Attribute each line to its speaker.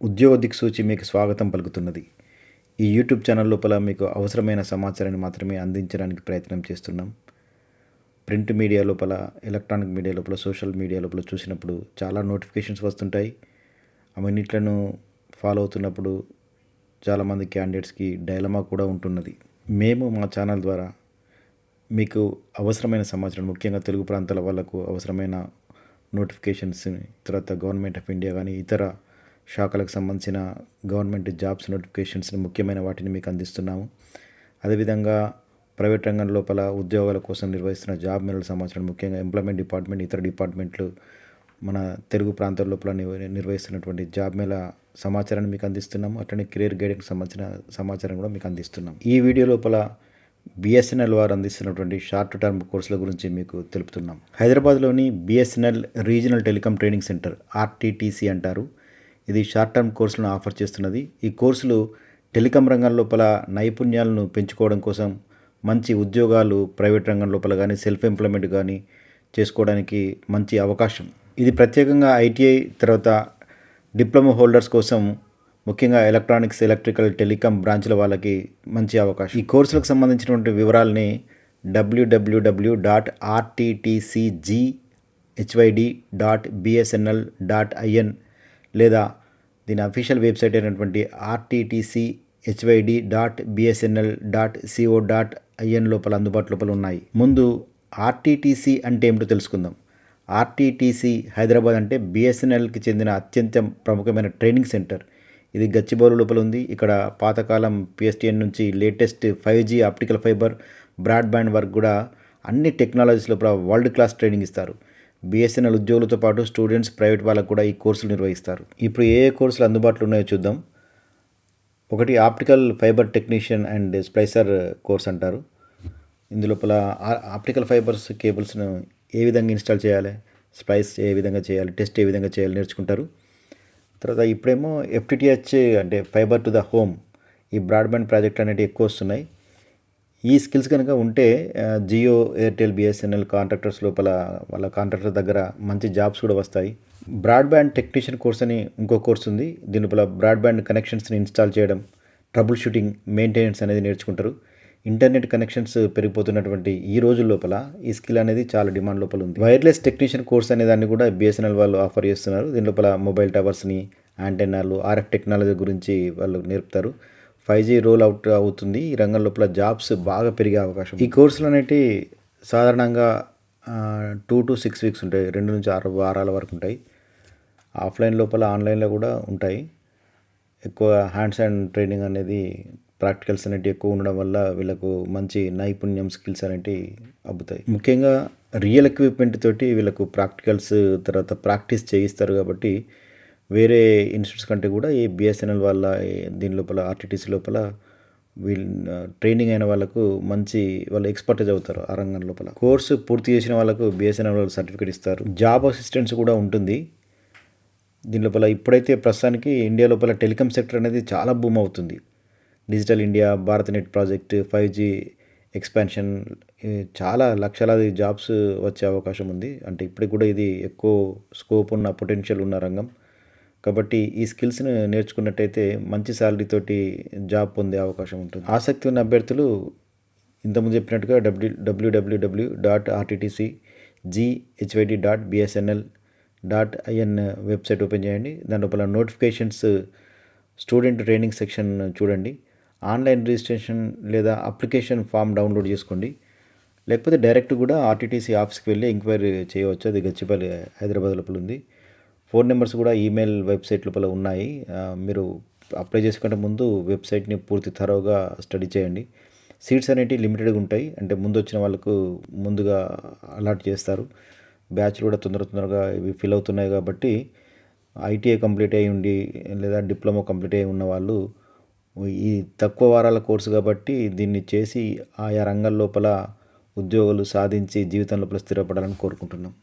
Speaker 1: ఉద్యోగ దిక్సూచి మీకు స్వాగతం పలుకుతున్నది. ఈ యూట్యూబ్ ఛానల్ లోపల మీకు అవసరమైన సమాచారాన్ని మాత్రమే అందించడానికి ప్రయత్నం చేస్తున్నాం. ప్రింట్ మీడియా లోపల ఎలక్ట్రానిక్ మీడియా లోపల సోషల్ మీడియా లోపల చూసినప్పుడు చాలా నోటిఫికేషన్స్ వస్తుంటాయి. అవన్నిట్లను ఫాలో అవుతున్నప్పుడు చాలామంది క్యాండిడేట్స్కి డైలమా కూడా ఉంటున్నది. మేము మా ఛానల్ ద్వారా మీకు అవసరమైన సమాచారం ముఖ్యంగా తెలుగు ప్రాంతాల వాళ్ళకు అవసరమైన నోటిఫికేషన్స్ తర్వాత గవర్నమెంట్ ఆఫ్ ఇండియా కానీ ఇతర శాఖలకు సంబంధించిన గవర్నమెంట్ జాబ్స్ నోటిఫికేషన్స్ని ముఖ్యమైన వాటిని మీకు అందిస్తున్నాము. అదేవిధంగా ప్రైవేట్ రంగం లోపల ఉద్యోగాల కోసం నిర్వహిస్తున్న జాబ్ మేళల సమాచారం ముఖ్యంగా ఎంప్లాయ్మెంట్ డిపార్ట్మెంట్ ఇతర డిపార్ట్మెంట్లు మన తెలుగు ప్రాంతాల లోపల నిర్వహిస్తున్నటువంటి జాబ్ మేళ సమాచారాన్ని మీకు అందిస్తున్నాము. అట్లనే కెరీర్ గైడెన్కి సంబంధించిన సమాచారం కూడా మీకు అందిస్తున్నాం ఈ వీడియో లోపల బిఎస్ఎన్ఎల్ వారు అందిస్తున్నటువంటి షార్ట్ టర్మ్ కోర్సుల గురించి మీకు తెలుపుతున్నాం హైదరాబాద్లోని BSNL regional telecom training centre RTTC అంటారు. ఇది షార్ట్ టర్మ్ కోర్సులను ఆఫర్ చేస్తున్నది. ఈ కోర్సులు టెలికాం రంగం లోపల నైపుణ్యాలను పెంచుకోవడం కోసం మంచి ఉద్యోగాలు ప్రైవేట్ రంగం లోపల కానీ సెల్ఫ్ ఎంప్లాయ్మెంట్ కానీ చేసుకోవడానికి మంచి అవకాశం. ఇది ప్రత్యేకంగా ఐటీఐ తర్వాత డిప్లొమా హోల్డర్స్ కోసం ముఖ్యంగా ఎలక్ట్రానిక్స్ ఎలక్ట్రికల్ టెలికాం బ్రాంచ్ల వాళ్ళకి మంచి అవకాశం. ఈ కోర్సులకు సంబంధించినటువంటి వివరాలని WWW dot RTTCG HYD dot BSNL dot IN లేదా దీని అఫీషియల్ వెబ్సైట్ అయినటువంటి RTTC HYD dot BSNL dot CO dot IN లోపల అందుబాటు లోపల ఉన్నాయి. ముందు ఆర్టీటీసీ అంటే ఏమిటో తెలుసుకుందాం. ఆర్టీటీసీ హైదరాబాద్ అంటే బిఎస్ఎన్ఎల్కి చెందిన అత్యంత ప్రముఖమైన ట్రైనింగ్ సెంటర్. ఇది గచ్చిబౌలు లోపల ఉంది. ఇక్కడ పాతకాలం పిఎస్టిఎన్ నుంచి latest five G optical fibre broadband వరకు కూడా అన్ని టెక్నాలజీస్ లోపల వరల్డ్ క్లాస్ ట్రైనింగ్ ఇస్తారు. బిఎస్ఎన్ఎల్ ఉద్యోగులతో పాటు స్టూడెంట్స్ ప్రైవేట్ వాళ్ళకు కూడా ఈ కోర్సులు నిర్వహిస్తారు. ఇప్పుడు ఏ ఏ కోర్సులు అందుబాటులో ఉన్నాయో చూద్దాం. ఒకటి optical fibre technician and splicer course అంటారు. ఇందులోపల ఆప్టికల్ ఫైబర్స్ కేబుల్స్ను ఏ విధంగా ఇన్స్టాల్ చేయాలి స్ప్లైస్ ఏ విధంగా చేయాలి టెస్ట్ ఏ విధంగా చేయాలి నేర్చుకుంటారు. తర్వాత ఇప్పుడేమో ఎఫ్టిటిహెచ్ అంటే ఫైబర్ టు ద హోమ్ ఈ బ్రాడ్బ్యాండ్ ప్రాజెక్ట్ అనేవి ఎక్కువ వస్తున్నాయి. ఈ స్కిల్స్ కనుక ఉంటే జియో ఎయిర్టెల్ బిఎస్ఎన్ఎల్ కాంట్రాక్టర్స్ లోపల వాళ్ళ కాంట్రాక్టర్ దగ్గర మంచి జాబ్స్ కూడా వస్తాయి. బ్రాడ్బ్యాండ్ టెక్నీషియన్ కోర్స్ అని ఇంకో కోర్స్ ఉంది. దీని లోపల బ్రాడ్బ్యాండ్ కనెక్షన్స్ని ఇన్స్టాల్ చేయడం ట్రబుల్ షూటింగ్ మెయింటెనెన్స్ అనేది నేర్చుకుంటారు. ఇంటర్నెట్ కనెక్షన్స్ పెరిగిపోతున్నటువంటి ఈ రోజుల లోపల ఈ స్కిల్ అనేది చాలా డిమాండ్ లోపల ఉంది. వైర్లెస్ టెక్నీషియన్ కోర్స్ అనే దాన్ని కూడా బిఎస్ఎన్ఎల్ వాళ్ళు ఆఫర్ చేస్తున్నారు. దీని లోపల మొబైల్ టవర్స్ని యాంటెనాలు ఆర్ఎఫ్ టెక్నాలజీ గురించి వాళ్ళు నేర్పుతారు. ఫైవ్ జీ రోల్ అవుట్ అవుతుంది. ఈ రంగం లోపల జాబ్స్ బాగా పెరిగే అవకాశం ఈ కోర్సులు అనేవి సాధారణంగా టూ టు సిక్స్ వీక్స్ ఉంటాయి. రెండు నుంచి ఆరు వారాల వరకు ఉంటాయి. ఆఫ్లైన్ లోపల ఆన్లైన్లో కూడా ఉంటాయి. ఎక్కువ హ్యాండ్స్ అండ్ ట్రైనింగ్ అనేది ప్రాక్టికల్స్ అనేవి ఎక్కువ ఉండడం వల్ల వీళ్ళకు మంచి నైపుణ్యం స్కిల్స్ అనేవి అబ్బుతాయి. ముఖ్యంగా రియల్ ఎక్విప్మెంట్ తోటి వీళ్ళకు ప్రాక్టికల్స్ తర్వాత ప్రాక్టీస్ చేయిస్తారు కాబట్టి వేరే ఇన్స్టిట్యూట్స్ కంటే కూడా ఈ బిఎస్ఎన్ఎల్ వాళ్ళ దీని లోపల ఆర్టీటీసీ లోపల వీళ్ళు ట్రైనింగ్ అయిన వాళ్ళకు మంచి వాళ్ళు ఎక్స్పర్టైజ్ అవుతారు ఆ రంగం లోపల. కోర్సు పూర్తి చేసిన వాళ్ళకు బిఎస్ఎన్ఎల్ వాళ్ళు సర్టిఫికేట్ ఇస్తారు. జాబ్ అసిస్టెంట్స్ కూడా ఉంటుంది. దీని లోపల ఇప్పుడైతే ప్రస్తుతానికి ఇండియా లోపల టెలికాం సెక్టర్ అనేది చాలా బూమ్ అవుతుంది. Digital India Bharat net project five G expansion చాలా లక్షలాది జాబ్స్ వచ్చే అవకాశం ఉంది. అంటే ఇప్పటికి కూడా ఇది ఎక్కువ స్కోప్ ఉన్న పొటెన్షియల్ ఉన్న రంగం. కాబట్టి ఈ స్కిల్స్ను నేర్చుకున్నట్టయితే మంచి శాలరీతోటి జాబ్ పొందే అవకాశం ఉంటుంది. ఆసక్తి ఉన్న అభ్యర్థులు ఇంతకుముందు చెప్పినట్టుగా W WWW dot RTTC GHYD dot BSNL dot IN website open చేయండి. దాని లోపల నోటిఫికేషన్స్ స్టూడెంట్ ట్రైనింగ్ సెక్షన్ చూడండి. ఆన్లైన్ రిజిస్ట్రేషన్ లేదా అప్లికేషన్ ఫామ్ డౌన్లోడ్ చేసుకోండి. లేకపోతే డైరెక్ట్ కూడా ఆర్టీటీసీ ఆఫీస్కి వెళ్ళి ఎంక్వైరీ చేయవచ్చు. అది గచ్చిపల్లి హైదరాబాద్ లోపల ఉంది. ఫోన్ నెంబర్స్ కూడా ఈమెయిల్ వెబ్సైట్ లోపల ఉన్నాయి. మీరు అప్లై చేసుకుంటే ముందు వెబ్సైట్ని పూర్తి తరోగా స్టడీ చేయండి. సీట్స్ అనేటివి లిమిటెడ్గా ఉంటాయి. అంటే ముందు వచ్చిన వాళ్ళకు ముందుగా అలాట్ చేస్తారు. బ్యాచ్ కూడా తొందర తొందరగా ఇవి ఫిల్ అవుతున్నాయి కాబట్టి ఐటీఐ కంప్లీట్ అయి ఉండి లేదా డిప్లొమా కంప్లీట్ అయి ఉన్న వాళ్ళు ఈ తక్కువ వారాల కోర్సు కాబట్టి దీన్ని చేసి ఆయా రంగాల లోపల ఉద్యోగాలు సాధించి జీవితం లోపల స్థిరపడాలని కోరుకుంటున్నాం.